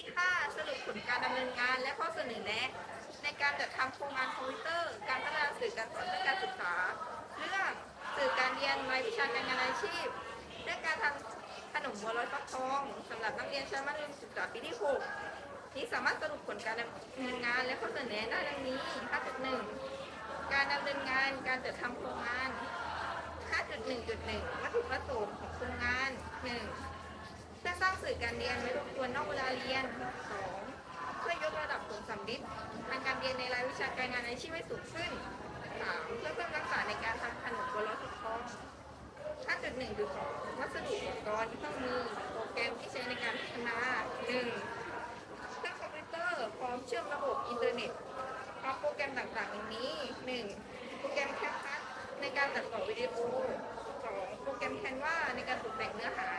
ที่ 5 สรุปผลการดำเนินงาน และข้อเสนอแนะ ในการจัดทำโครงงานคอมพิวเตอร์ การพัฒนาสื่อการสอนและการศึกษา เรื่องสื่อการเรียนรายวิชาการงานอาชีพ เรื่องการทำขนมบัวลอยฟักทองสำหรับนักเรียนชั้นมัธยมศึกษาปีที่ 6 นี้สามารถสรุปผลการดำเนินงาน และข้อเสนอแนะได้ดังนี้ 5.1 การดำเนินงานการจัดทำโครงงาน 5.1.1 วัตถุประสงค์ของโครงงาน 1. เพื่อสร้างสื่อ การเรียนไว้รบกวนนอกเวลาเรียน 2. เพื่อยกระดับผลสำลิดทางการเรียนในรายวิชาการงานอาชีพให้สูงขึ้น 3. เพื่อเพิ่มทักษะในการทำขนมบัวลอยฟักทอง5.1.2วัสดุอุปกรณ์เครื่องมือโปรแกรมที่ใช้ในการพัฒนา 1. เครื่องคอมพิวเตอร์พร้อมเชื่อมระบบอินเทอร์เน็ตพร้อมโปรแกรมต่างๆอย่างนี้ 1. โปรแกรมแคปคัทในการตัดต่อวิดีโอ 2. โปรแกรมแคนวาในการตกแต่งเนื้อหา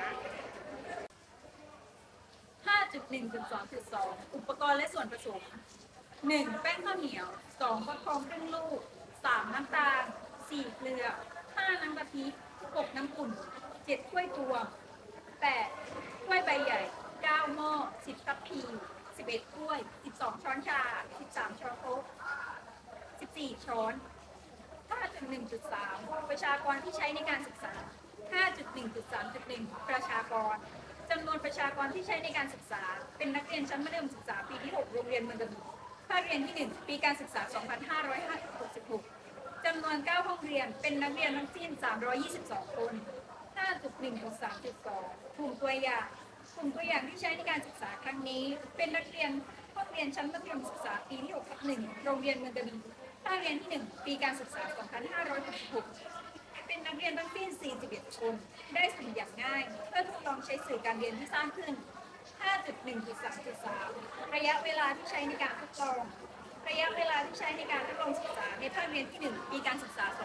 5.1.2.2 อุปกรณ์และส่วนผสม 1. แป้งข้าวเหนียว 2. ฟักทองครึ่งลูก 3. น้ำตาล 4. เกลือ 5. น้ำกะทิ 6. น้ำอุ่น 7. ถ้วยตวง 8. ถ้วยใบใหญ่ 9. หม้อ 10 ทัพพี 11 ถ้วย 12 ช้อนชา 13 ช้อนโต๊ะ14 ช้อน5.1.3 ประชากรที่ใช้ในการศึกษา 5.1.3.1 ประชากร จำนวนประชากรที่ใช้ในการศึกษา เป็นนักเรียนชั้นมัธยมศึกษาปีที่ 6 โรงเรียนเมืองกระบี่ภาคเรียนที่ 1 ปีการศึกษา 2566จำนวน 9 ห้องเรียน เป็นนักเรียนทั้งสิ้น 322 คน 5.1.3.2 กลุ่มตัวอย่าง กลุ่มตัวอย่างที่ใช้ในการศึกษาครั้งนี้ เป็นนักเรียนห้องเรียนชั้นมัธยมศึกษาปีที่6ทับ1โรงเรียนเมืองกระบี่ภาคเรียนที่ 1 ปีการศึกษา 2566 เป็นนักเรียนทั้งสิ้น 41 คน ได้สื่ออย่างง่าย ใช้สื่อการเรียนที่สร้างขึ้น 5.1.3.3 ระยะเวลาที่ใช้ในการทดลอง ระยะเวลาที่ใช้ในการทดลองศึกษาในภาคเรียนที่ 1 ปีการศึกษา 2566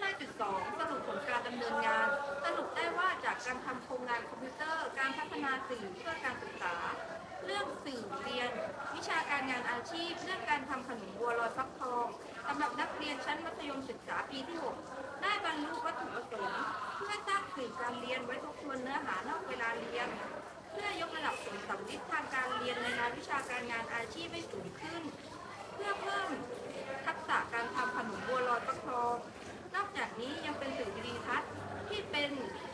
5.2 สรุปผลการดำเนินงาน สรุปได้ว่าจากการทำโครงงานคอมพิวเตอร์ การพัฒนาสื่อเพื่อการศึกษา เรื่องสื่อเรียน วิชาการงานอาชีพ เรื่องการทำขนมบัวลอยฟักทองสำหรับนักเรียนชั้นมัธยมศึกษาปีที่ 6 ได้บรรลุวัตถุประสงค์เพื่อสร้างสื่อการเรียนไว้ทบทวนเนื้อหานอกเวลาเรียน เพื่อยกระดับผลสำลิดทางการเรียนในรายวิชาการงานอาชีพให้สูงขึ้น เพื่อเพิ่มทักษะการทำขนมบัวลอยฟักทองนอกจากนี้ยังเป็นสื่อดีทัศน์ที่เป็น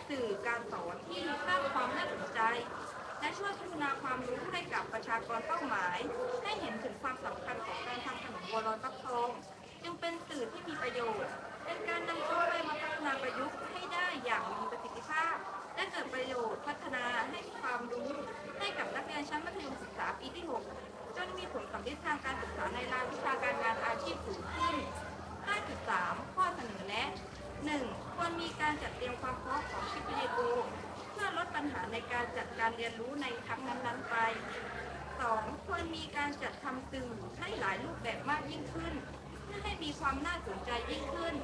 สื่อการสอนที่สร้างความน่าสนใจ และช่วยพัฒนาความรู้ให้กับประชากรเป้าหมาย ให้เห็นถึงความสำคัญของการทำขนมบัวลอยฟักทอง จึงเป็นสื่อ ประยุกต์ให้ได้อย่างมีประสิทธิภาพ และเกิดประโยชน์พัฒนาให้ความรู้ให้กับนักเรียนชั้นมัธยมศึกษาปีที่ 6 จนมีผลสำเร็จทางการศึกษาในรายวิชาการงานอาชีพสูงขึ้น 5.3 ข้อเสนอแนะ 1. ควรมีการจัดเตรียมความพร้อมของคลิปวิดีโอเพื่อลดปัญหาในการจัดการเรียนรู้ในครั้งนั้นๆไป 2. ควรมีการจัดทำสื่อให้หลายรูปแบบมากยิ่งขึ้น เพื่อให้มีความน่าสนใจยิ่งขึ้น